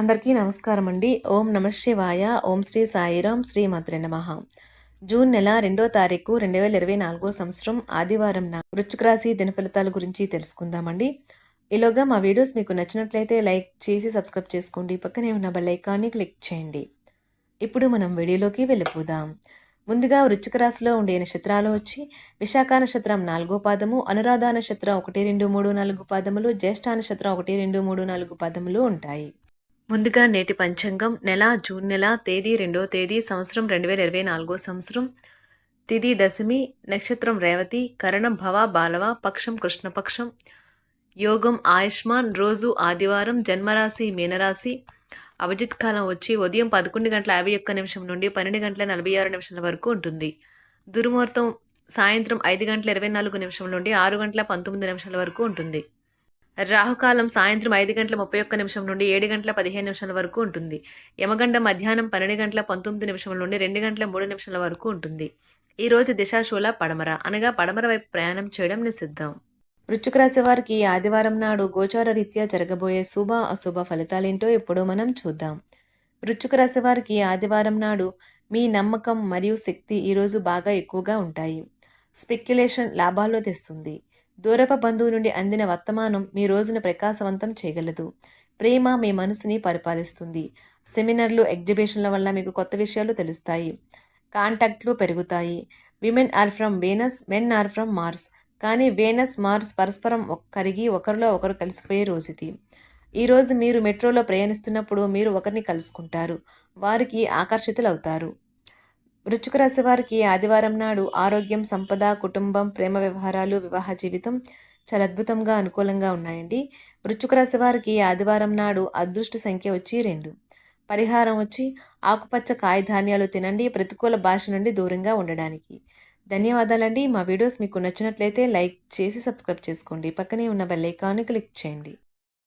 అందరికీ నమస్కారం అండి ఓం నమ శివాయ. ఓం శ్రీ సాయిరాం శ్రీ మాత్రే నమ. జూన్ నెల రెండో తారీఖు రెండు వేల ఇరవై నాలుగో సంవత్సరం ఆదివారం నా వృశ్చిక రాశి దినఫలితాల గురించి తెలుసుకుందామండి. ఈలోగా మా వీడియోస్ మీకు నచ్చినట్లయితే లైక్ చేసి సబ్స్క్రైబ్ చేసుకోండి. పక్కనే ఉన్న బెల్ ఐకాన్ని క్లిక్ చేయండి. ఇప్పుడు మనం వీడియోలోకి వెళ్ళిపోదాం. ముందుగా వృశ్చిక రాశిలో ఉండే నక్షత్రాలు వచ్చి విశాఖ నక్షత్రం నాలుగో పాదము అనురాధ నక్షత్రం ఒకటి రెండు మూడు నాలుగు పాదములు జ్యేష్ఠ నక్షత్రం ఒకటి రెండు మూడు నాలుగు పాదములు ఉంటాయి. ముందుగా నేటి పంచాంగం నెల జూన్ నెల తేదీ రెండో తేదీ సంవత్సరం రెండు వేల ఇరవై నాలుగో సంవత్సరం. తిథి దశమి నక్షత్రం రేవతి కరణం భవ బాలవ పక్షం కృష్ణపక్షం. యోగం ఆయుష్మాన్ రోజు ఆదివారం జన్మరాశి మీనరాశి. అభిజిత్ కాలం వచ్చి ఉదయం పదకొండు గంటల యాభై ఒక్క నిమిషం నుండి పన్నెండు గంటల నలభై ఆరు నిమిషాల వరకు ఉంటుంది. దుర్ముహూర్తం సాయంత్రం ఐదు గంటల ఇరవై నాలుగు నిమిషం నుండి ఆరు గంటల పంతొమ్మిది నిమిషాల వరకు ఉంటుంది. రాహుకాలం సాయంత్రం ఐదు గంటల ముప్పై ఒక్క నిమిషం నుండి ఏడు గంటల పదిహేను నిమిషాల వరకు ఉంటుంది. యమగండ మధ్యాహ్నం పన్నెండు గంటల పంతొమ్మిది నిమిషం నుండి రెండు గంటల మూడు నిమిషాల వరకు ఉంటుంది. ఈ రోజు దిశాశూల పడమర. అనగా పడమర వైపు ప్రయాణం చేయడం నిషిద్ధం. వృశ్చిక రాశి వారికి ఈ ఆదివారం నాడు గోచార రీత్యా జరగబోయే శుభ అశుభ ఫలితాలేంటో ఇప్పుడు మనం చూద్దాం. వృశ్చిక రాశి వారికి ఈ ఆదివారం నాడు మీ నమ్మకం మరియు శక్తి ఈరోజు బాగా ఎక్కువగా ఉంటాయి. స్పెక్యులేషన్ లాభాల్లో తెస్తుంది. దూరప బంధువు నుండి అందిన వర్తమానం మీ రోజును ప్రకాశవంతం చేయగలదు. ప్రేమ మీ మనసుని పరిపాలిస్తుంది. సెమినార్లు ఎగ్జిబిషన్ల వల్ల మీకు కొత్త విషయాలు తెలుస్తాయి. కాంటాక్ట్లు పెరుగుతాయి. Women are from Venus men are from Mars. కానీ వేనస్ మార్స్ పరస్పరం కరిగి ఒకరిలో ఒకరు కలిసిపోయే రోజుది. ఈరోజు మీరు మెట్రోలో ప్రయాణిస్తున్నప్పుడు మీరు ఒకరిని కలుసుకుంటారు. వారికి ఆకర్షితులవుతారు. వృశ్చిక రాశి వారికి ఆదివారం నాడు ఆరోగ్యం సంపద కుటుంబం ప్రేమ వ్యవహారాలు వివాహ జీవితం చాలా అద్భుతంగా అనుకూలంగా ఉన్నాయండి. వృశ్చిక రాశి వారికి ఆదివారం నాడు అదృష్ట సంఖ్య వచ్చి రెండు. పరిహారం వచ్చి ఆకుపచ్చ కాయధాన్యాలు తినండి ప్రతికూల భాష నుండి దూరంగా ఉండడానికి. ధన్యవాదాలండి. మా వీడియోస్ మీకు నచ్చినట్లయితే లైక్ చేసి సబ్స్క్రైబ్ చేసుకోండి. పక్కనే ఉన్న బెల్ ఐకాన్ని క్లిక్ చేయండి.